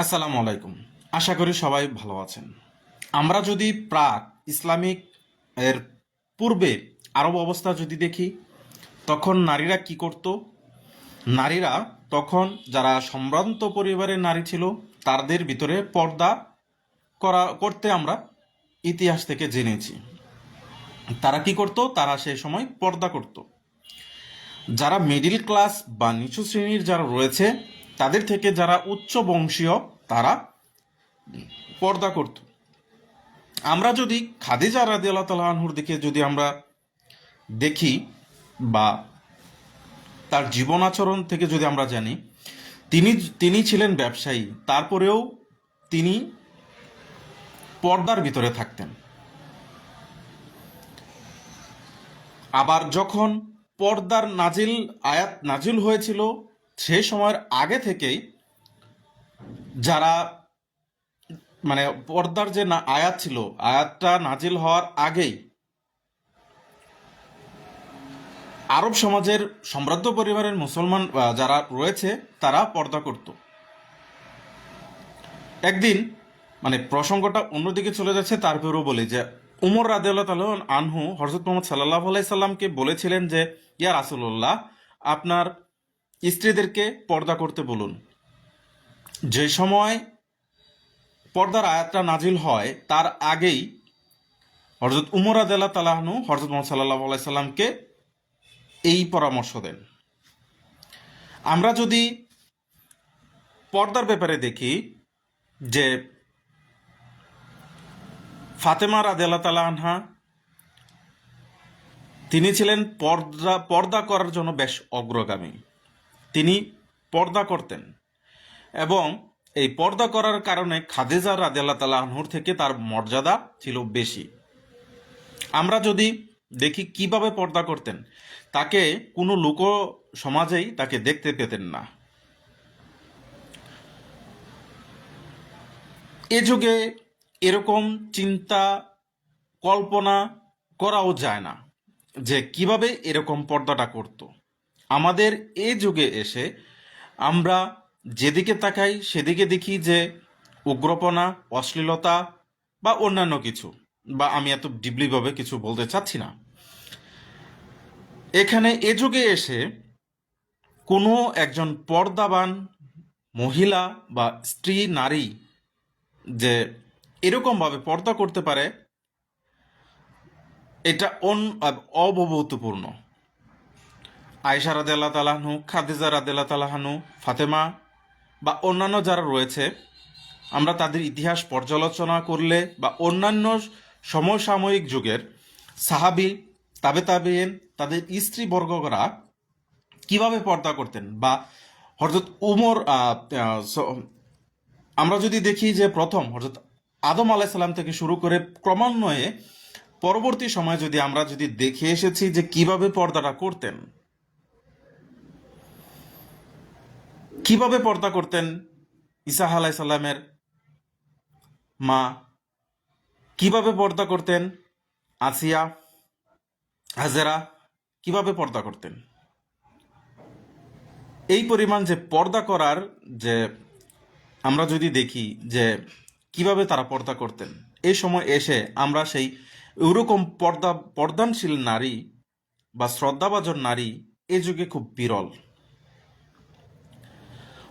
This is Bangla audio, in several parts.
আসসালামু আলাইকুম। আশা করি সবাই ভালো আছেন। আমরা যদি প্রাক ইসলামিক এর পূর্বে আরব অবস্থা যদি দেখি, তখন নারীরা কি করত? নারীরা তখন যারা সম্ভ্রান্ত পরিবারের নারী ছিল, তাদের ভিতরে পর্দা করা, করতে আমরা ইতিহাস থেকে জেনেছি। তারা কি করত? তারা সেই সময় পর্দা করত। যারা মিডিল ক্লাস বা নিচু শ্রেণির যারা রয়েছে তাদের থেকে যারা উচ্চ বংশীয়, তারা পর্দা করত। আমরা যদি খাদিজা রাদি আল্লাহ তালাহুর দিকে যদি আমরা দেখি বা তার জীবন আচরণ থেকে যদি আমরা জানি, তিনি তিনি ছিলেন ব্যবসায়ী, তারপরেও তিনি পর্দার ভিতরে থাকতেন। আবার যখন পর্দার নাজিল, আয়াত নাজিল হয়েছিল সেই সময়ের আগে থেকেই যারা মানে পর্দার যে না, আয়াত ছিল, আয়াতটা নাজিল হওয়ার আগেই আরব সমাজের সম্রাজ্য পরিবারের মুসলমান যারা রয়েছে, তারা পর্দা করত। একদিন মানে প্রসঙ্গটা অন্যদিকে চলে যাচ্ছে, তারপরেও বলি যে, উমর রাদিয়াল্লাহ তালন আনহু হরজত মোহাম্মদ সাল্লাহ আলাইসাল্লামকে বলেছিলেন যে, ইয়া রাসুল্লাহ আপনার স্ত্রীদেরকে পর্দা করতে বলুন। যে সময় পর্দার আয়াতটা নাজিল হয়, তার আগেই হরজত উমর আদাল্লাহ তালাহনু হরজত মোহাম্মদ সাল্লাহ আলাইসাল্লামকে এই পরামর্শ দেন। আমরা যদি পর্দার ব্যাপারে দেখি যে ফাতেমা রাদিয়াল্লাহ তালা আনহা, তিনি ছিলেন পর্দা পর্দা করার জন্য বেশ অগ্রগামী। তিনি পর্দা করতেন এবং এই পর্দা করার কারণে খাদেজা রাদিয়াল্লাহ তালা আনহুর থেকে তার মর্যাদা ছিল বেশি। আমরা যদি দেখি কীভাবে পর্দা করতেন, তাকে কোনো লোক সমাজেই তাকে দেখতে পেতেন না। এ যুগে এরকম চিন্তা, কল্পনা করাও যায় না যে কীভাবে এরকম পর্দাটা করত। আমাদের এ যুগে এসে আমরা যেদিকে তাকাই সেদিকে দেখি যে উগ্রপনা, অশ্লীলতা বা অন্যান্য কিছু বা আমি এত ডিপলিভাবে কিছু বলতে চাচ্ছি না। এখানে এ যুগে এসে কোনো একজন পর্দাবান মহিলা বা স্ত্রী, নারী যে এরকমভাবে পর্দা করতে পারে, এটা অন অবভূতপূর্ণ। আয়সা রাদেল্লা তালাহানু খাদিজা রাদেল্লা তালাহানু ফাতেমা বা অন্যান্য যারা রয়েছে, আমরা তাদের ইতিহাস পর্যালোচনা করলে বা অন্যান্য সমসাময়িক যুগের সাহাবি, তাবে তাবেন তাদের স্ত্রীবর্গরা কীভাবে পর্দা করতেন বা হরজত উমর আমরা যদি দেখি যে প্রথম হরজত আদম আলাইসাল্লাম থেকে শুরু করে ক্রমান্বয়ে পরবর্তী সময়ে যদি আমরা যদি দেখে এসেছি যে কীভাবে পর্দাটা করতেন কীভাবে পর্দা করতেন ইসাহ আলাইসাল্লামের মা? কীভাবে পর্দা করতেন আসিয়া, হাজেরা? কীভাবে পর্দা করতেন? এই পরিমাণ যে পর্দা করার যে আমরা যদি দেখি যে কীভাবে তারা পর্দা করতেন এই সময় এসে আমরা সেই ওরকম পর্দা, পর্দানশীল নারী বা শ্রদ্ধাভাজন নারী এ যুগে খুব বিরল।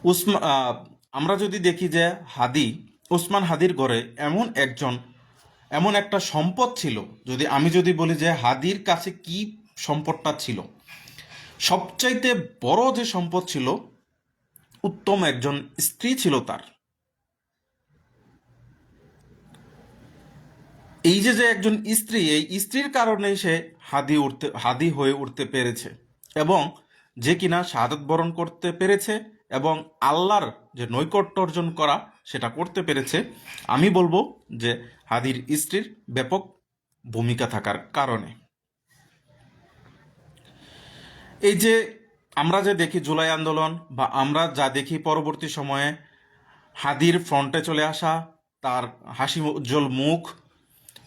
উসমা আমরা যদি দেখি যে হাদি, উসমান হাদির ঘরে এমন একজন, এমন একটা সম্পদ ছিল, যদি আমি যদি বলি যে হাদির কাছে কি সম্পদটা ছিল, সবচাইতে বড় যে সম্পদ ছিল, উত্তম একজন স্ত্রী ছিল তার। এই যে যে একজন স্ত্রী, এই স্ত্রীর কারণে সে হাদি উঠতে হাদি হয়ে উঠতে পেরেছে এবং যে কিনা শাহাদত বরণ করতে পেরেছে এবং আল্লাহর যে নৈকট্য অর্জন করা সেটা করতে পেরেছে। আমি বলব যে হাদির স্ত্রীর ব্যাপক ভূমিকা থাকার কারণে। এই যে আমরা যে দেখি জুলাই আন্দোলন বা আমরা যা দেখি পরবর্তী সময়ে, হাদির ফ্রন্টে চলে আসা, তার হাসি উজ্জ্বল মুখ,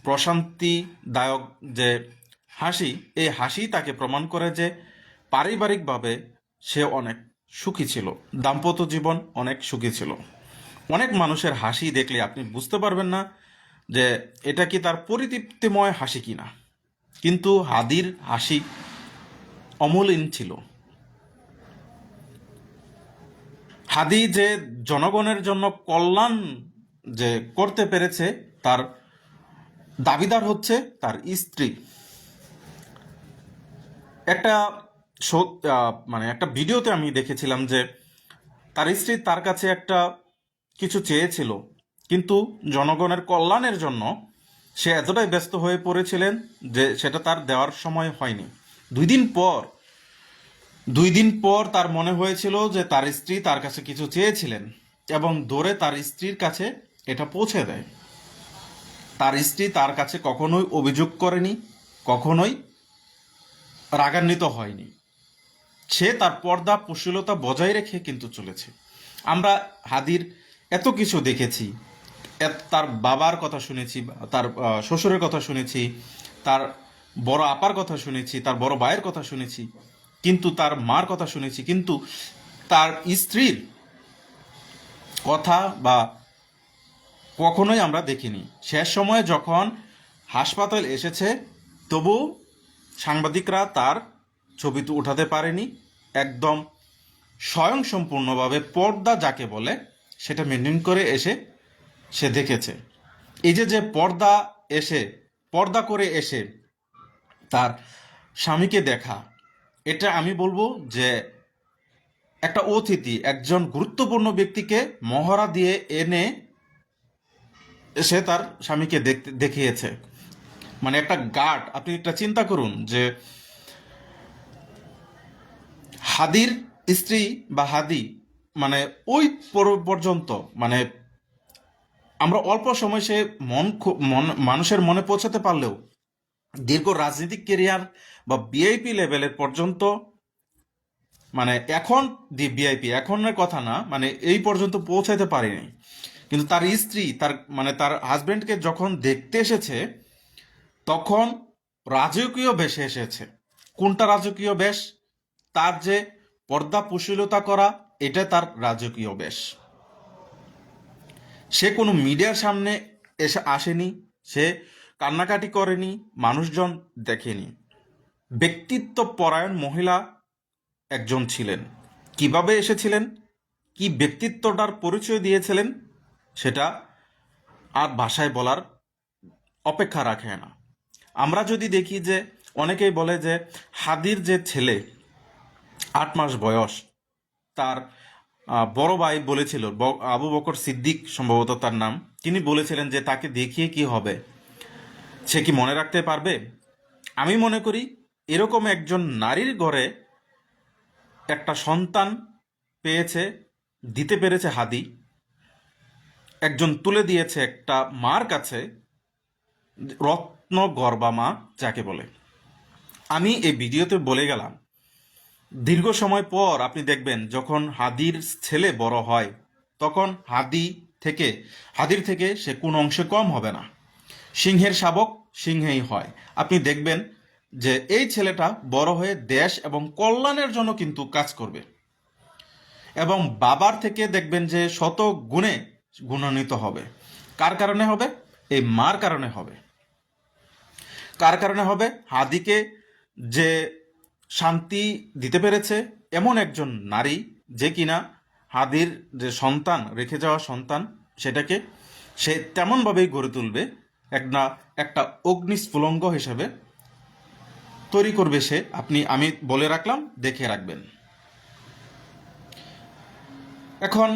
প্রশান্তিদায়ক যে হাসি, এই হাসি তাকে প্রমাণ করে যে পারিবারিকভাবে সে অনেক সুখী ছিল। দাম্পত্য জীবন অনেক সুখী ছিল। অনেক মানুষের হাসি দেখলে আপনি বুঝতে পারবেন না যে এটা কি তার পরিতৃপ্তিময় হাসি কিনা। কিন্তু হাদির হাসি অমলিন ছিল। হাদি যে জনগণের জন্য কল্যাণ যে করতে পেরেছে, তার দাবিদার হচ্ছে তার স্ত্রী। একটা শো- মানে একটা ভিডিওতে আমি দেখেছিলাম যে তার স্ত্রী তার কাছে একটা কিছু চেয়েছিল, কিন্তু জনগণের কল্যাণের জন্য সে এতটাই ব্যস্ত হয়ে পড়েছিলেন যে সেটা তার দেওয়ার সময় হয়নি। দুই দিন পর, দুই দিন পর তার মনে হয়েছিল যে তার স্ত্রী তার কাছে কিছু চেয়েছিলেন এবং দৌড়ে তার স্ত্রীর কাছে এটা পৌঁছে দেয়। তার স্ত্রী তার কাছে কখনোই অভিযোগ করেনি, কখনোই রাগান্বিত হয়নি। সে তার পর্দা কুশীলতা বজায় রেখে কিন্তু চলেছে। আমরা হাদির এত কিছু দেখেছি তার বাবার কথা শুনেছি, তার শ্বশুরের কথা শুনেছি, তার বড় আপার কথা শুনেছি, তার বড় ভাইয়ের কথা শুনেছি, কিন্তু তার মার কথা শুনেছি, কিন্তু তার স্ত্রীর কথা বা কখনোই আমরা দেখিনি। শেষ সময়ে যখন হাসপাতাল এসেছে, তবু সাংবাদিকরা তার ছবি তো উঠাতে পারেনি, একদম স্বয়ংসম্পূর্ণভাবে পর্দা যাকে বলে, সেটা মেনটেন করে এসে সে দেখেছে। এই যে যে পর্দা এসে, পর্দা করে এসে তার স্বামীকে দেখা, এটা আমি বলব যে একটা অতিথি, একজন গুরুত্বপূর্ণ ব্যক্তিকে মহড়া দিয়ে এনে সে তার স্বামীকে দেখতে, দেখিয়েছে। মানে একটা গার্ড আপনি একটা চিন্তা করুন যে হাদির স্ত্রী বা হাদি মানে ওই পর- পর্যন্ত মানে আমরা অল্প সময় সে মন মন, মানুষের মনে পৌঁছাতে পারলেও দীর্ঘ রাজনৈতিক কেরিয়ার বা বিআইপি লেভেলের পর্যন্ত মানে এখন বিআইপি এখনের কথা না মানে এই পর্যন্ত পৌঁছাতে পারেনি। কিন্তু তার স্ত্রী, তার মানে তার হাজবেন্ডকে যখন দেখতে এসেছে, তখন রাজকীয় বেশে এসেছে। কোনটা রাজকীয় বেশ? তার যে পর্দা পুশীলতা করা, এটা তার রাজকীয় বেশ। সে কোনো মিডিয়ার সামনে এসে আসেনি, সে কান্নাকাটি করেনি, মানুষজন দেখেনি। ব্যক্তিত্ব পরায়ণ মহিলা একজন ছিলেন। কীভাবে এসেছিলেন? কি ব্যক্তিত্বটার পরিচয় দিয়েছিলেন? সেটা আর ভাষায় বলার অপেক্ষা রাখে না। আমরা যদি দেখি যে, অনেকেই বলে যে, হাদির যে ছেলে আট মাস বয়স। তার বড় ভাই বলেছিল আবু বকর সিদ্দিক সম্ভবত তার নাম, তিনি বলেছিলেন যে তাকে দেখিয়ে কি হবে? সে কি মনে রাখতে পারবে? আমি মনে করি এরকম একজন নারীর ঘরে একটা সন্তান পেয়েছে, দিতে পেরেছে হাদি, একজন তুলে দিয়েছে একটা মার কাছে রত্ন গর্বা মা যাকে বলে। আমি এই ভিডিওতে বলে গেলাম দীর্ঘ সময় পর আপনি দেখবেন যখন হাদির ছেলে বড় হয়, তখন হাদি থেকে, হাদির থেকে সে কোন অংশে কম হবে না। সিংহের শাবক সিংহেই হয়। আপনি দেখবেন যে এই ছেলেটা বড় হয়ে দেশ এবং কল্যাণের জন্য কিন্তু কাজ করবে। এবং বাবার থেকে দেখবেন যে শত গুণে গুণান্বিত হবে। কার কারণে হবে? এই মার কারণে হবে। কার কারণে হবে? হাদিকে যে শান্তি দিতে পেরেছে এমন একজন নারী যে কিনা হাদির যে সন্তান, রেখে যাওয়া সন্তান, সেটাকে সে তেমনভাবেই গড়ে তুলবে এক না একটা অগ্নিস্ফুলঙ্গ হিসেবে তৈরি করবে সে। আপনি, আমি বলে রাখলাম, দেখে রাখবেন। এখন,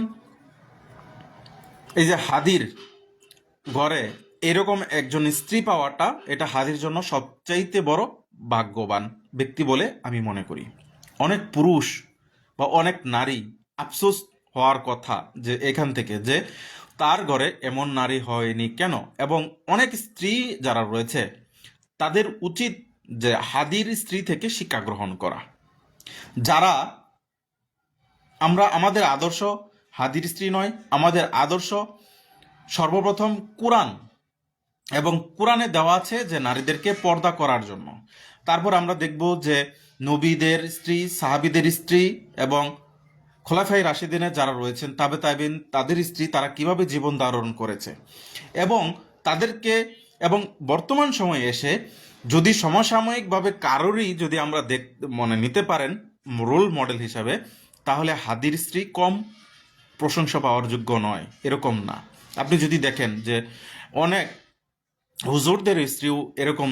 এই যে হাদির ঘরে এরকম একজন স্ত্রী পাওয়াটা, এটা হাদির জন্য সবচাইতে বড় ভাগ্যবান। ব্যক্তি বলে আমি মনে করি। অনেক পুরুষ বা অনেক নারী আফসোস হওয়ার কথা যে এখান থেকে যে তার ঘরে এমন নারী হয়নি কেন? এবং অনেক স্ত্রী যারা রয়েছে, তাদের উচিত যে হাদির স্ত্রী থেকে শিক্ষা গ্রহণ করা। যারা আমরা, আমাদের আদর্শ হাদির স্ত্রী নয়, আমাদের আদর্শ সর্বপ্রথম কোরআন। এবং কোরআনে দেওয়া আছে যে নারীদেরকে পর্দা করার জন্য। তারপর আমরা দেখব যে নবীদের স্ত্রী, সাহাবিদের স্ত্রী এবং খোলাফাই রাশিদিনে যারা রয়েছেন, তাবে তাইবিন, তাদের স্ত্রী তারা কীভাবে জীবন ধারণ করেছে? এবং তাদেরকে এবং বর্তমান সময়ে এসে যদি সমসাময়িকভাবে কারোরই যদি আমরা দেখ, মনে নিতে পারেন রোল মডেল হিসাবে, তাহলে হাদির স্ত্রী কম প্রশংসা পাওয়ার যোগ্য নয়, এরকম না। আপনি যদি দেখেন যে অনেক হুজুরদের স্ত্রীও এরকম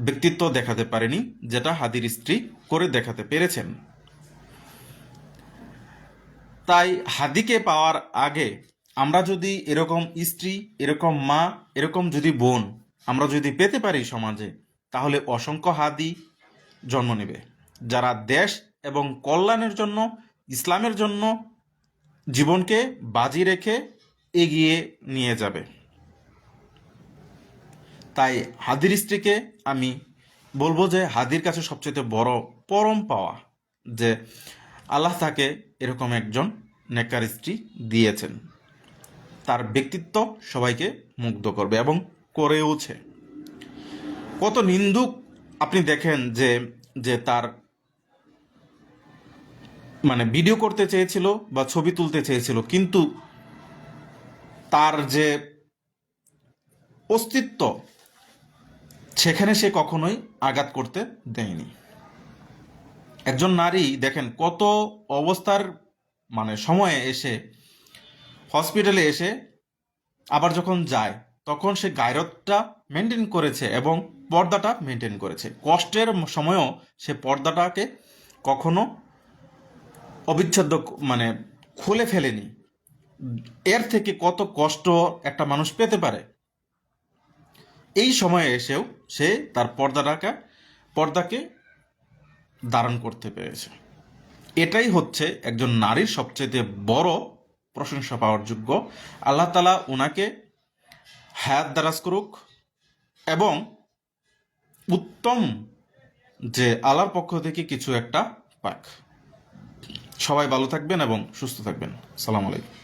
ব্যক্তিত্ব দেখাতে পারেনি, যেটা হাদির স্ত্রী করে দেখাতে পেরেছেন। তাই হাদিকে পাওয়ার আগে আমরা যদি এরকম স্ত্রী, এরকম মা, এরকম যদি বোন আমরা যদি পেতে পারি সমাজে, তাহলে অসংখ্য হাদি জন্ম নেবে। যারা দেশ এবং কল্যাণের জন্য, ইসলামের জন্য জীবনকে বাজি রেখে এগিয়ে নিয়ে যাবে। তাই হাদির স্ত্রীকে আমি বলব যে হাদির কাছে সবচেয়ে বড় পরম পাওয়া যে আল্লাহ তাকে এরকম একজন নেকার স্ত্রী দিয়েছেন। তার ব্যক্তিত্ব সবাইকে মুগ্ধ করবে এবং করেওছে কত নিন্দুক আপনি দেখেন যে যে তার মানে ভিডিও করতে চেয়েছিল বা ছবি তুলতে চেয়েছিল, কিন্তু তার যে অস্তিত্ব সেখানে সে কখনোই আঘাত করতে দেয়নি। একজন নারী, দেখেন, কত অবস্থার মানে সময়ে এসে হসপিটালে এসে আবার যখন যায়, তখন সে গায়রতটা মেনটেন করেছে এবং পর্দাটা মেনটেন করেছে। কষ্টের সময়ও সে পর্দাটাকে কখনো অবিচ্ছেদ্য মানে খুলে ফেলেনি। এর থেকে কত কষ্ট একটা মানুষ পেতে পারে? এই সময়ে এসেও সে তার পর্দাটাকে, পর্দাকে ধারণ করতে পেরেছে। এটাই হচ্ছে একজন নারীর সবচেয়ে বড় প্রশংসা পাওয়ার যোগ্য। আল্লাহ তালা ওনাকে হায়াত দারাজ করুক এবং উত্তম যে আল্লাহর পক্ষ থেকে কিছু একটা পাক। সবাই ভালো থাকবেন এবং সুস্থ থাকবেন। সালাম আলাইকুম।